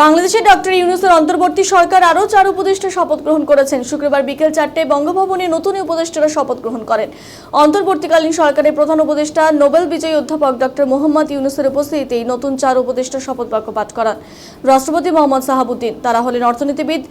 বাংলাদেশে ডক্টর ইউনুসের অন্তর্বর্তী সরকার আরও চার উপদেষ্টা শপথ গ্রহণ করেছেন। শুক্রবার বিকেল চারটে বঙ্গভবনে নতুন উপদেষ্টারা শপথ গ্রহণ করেন। অন্তর্বর্তীকালীন সরকারের প্রধান উপদেষ্টা, নোবেল বিজয়ী অধ্যাপক ডক্টর মোহাম্মদ ইউনুসের উপস্থিতিতেই নতুন চার উপদেষ্টা শপথ বাক্য পাঠ করান। রাষ্ট্রপতি মোহাম্মদ সাহাবুদ্দিন, তারা হলেন অর্থনীতিবিদ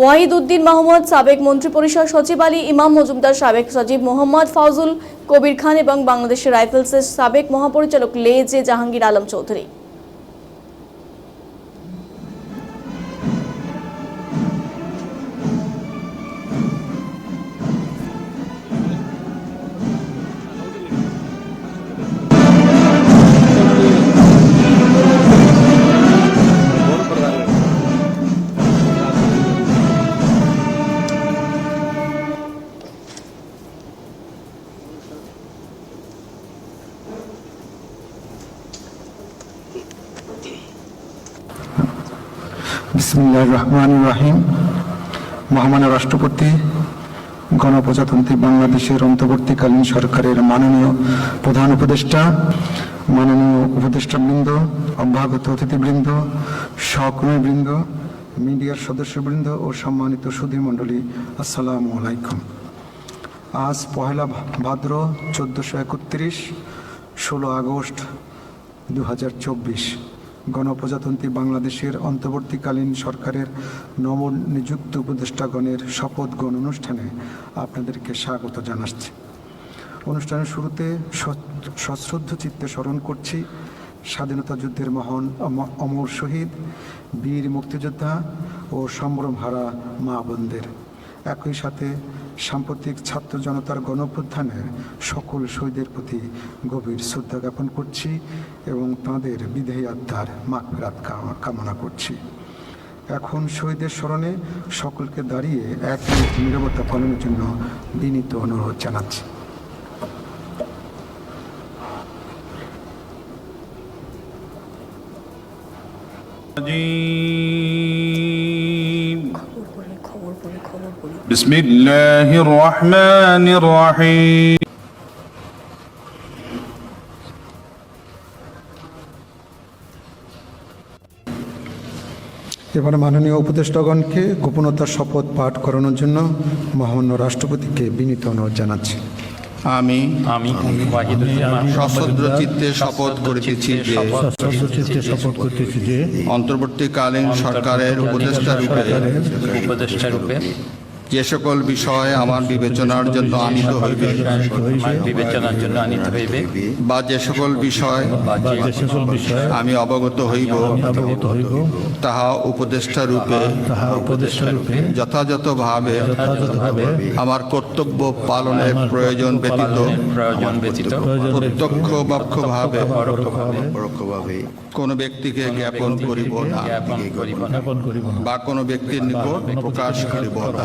ওয়াহিদ উদ্দিন মাহমুদ, সাবেক মন্ত্রিপরিষদ সচিব আলী, ইমাম মজুমদার, সাবেক সচিব মোহাম্মদ ফাউজুল কবির খান এবং বাংলাদেশের রাইফেলসের সাবেক মহাপরিচালক লে জে জাহাঙ্গীর আলম চৌধুরী। বিসমুল্লাহ রহমান রাহিম। মহামান্য রাষ্ট্রপতি, গণপ্রজাতন্ত্রী বাংলাদেশের অন্তর্বর্তীকালীন সরকারের মাননীয় প্রধান উপদেষ্টা, মাননীয় উপদেষ্টাবৃন্দ, অভ্যাগত অতিথিবৃন্দ, সহকর্মীবৃন্দ, মিডিয়ার সদস্যবৃন্দ ও সম্মানিত সুধী মণ্ডলী আসসালামু আলাইকুম। আজ পহেলা ভাদ্র চোদ্দোশো একত্রিশ, ষোলো আগস্ট দু হাজার চব্বিশ। গণপ্রজাতন্ত্রী বাংলাদেশের অন্তর্বর্তীকালীন সরকারের নবনিযুক্ত উপদেষ্টাগণের শপথ অনুষ্ঠানে আপনাদেরকে স্বাগত জানাচ্ছি। অনুষ্ঠানের শুরুতে সশ্রদ্ধ চিত্তে স্মরণ করছি, স্বাধীনতা যুদ্ধের মহান অম- অমর শহীদ, বীর মুক্তিযোদ্ধা ও সম্ভ্রমহারা মা বোনদের। একই সাথে সাম্প্রতিক ছাত্র জনতার গণঅভ্যুত্থানের সকল শহীদের প্রতি গভীর শ্রদ্ধা জ্ঞাপন করছি এবং তাঁদের বিদেহী আত্মার মাগফিরাত কা- কামনা করছি এখন শহীদের স্মরণে সকলকে দাঁড়িয়ে এক মিনিট নিরবতা পালনের জন্য বিনীত অনুরোধ জানাচ্ছি الرجيم بسم الله الرحمن الرحيم এবারে মাননীয় উপদেষ্টাগণকে গোপনতার শপথ পাঠ করানোর জন্য মহামান্য রাষ্ট্রপতিকে বিনীত অনুরোধ জানাচ্ছি আমি আমি ওয়াহিদুজ্জামান সশ্রদ্ধ চিত্তে শপথ করিতেছি যে সর্বচিত্তে শপথ করতেছি যে অন্তর্বর্তীকালীন সরকারের উপদেষ্টা রূপে উপদেষ্টা রূপে যে সকল বিষয় আমার বিবেচনার জন্য আনিত হইবে বিবেচনার জন্য আনিত হইবে বা যে সকল বিষয় আমি অবগত হইব তাহা উপদেষ্টা রূপে উপদেষ্টা রূপে যথাযথভাবে আমার কর্তব্য পালনের প্রয়োজন ব্যতীত প্রয়োজন ব্যতীত প্রত্যক্ষ পক্ষভাবে কোনো ব্যক্তিকে জ্ঞাপন করিব না বা কোনো ব্যক্তির নিকট প্রকাশ করিব না।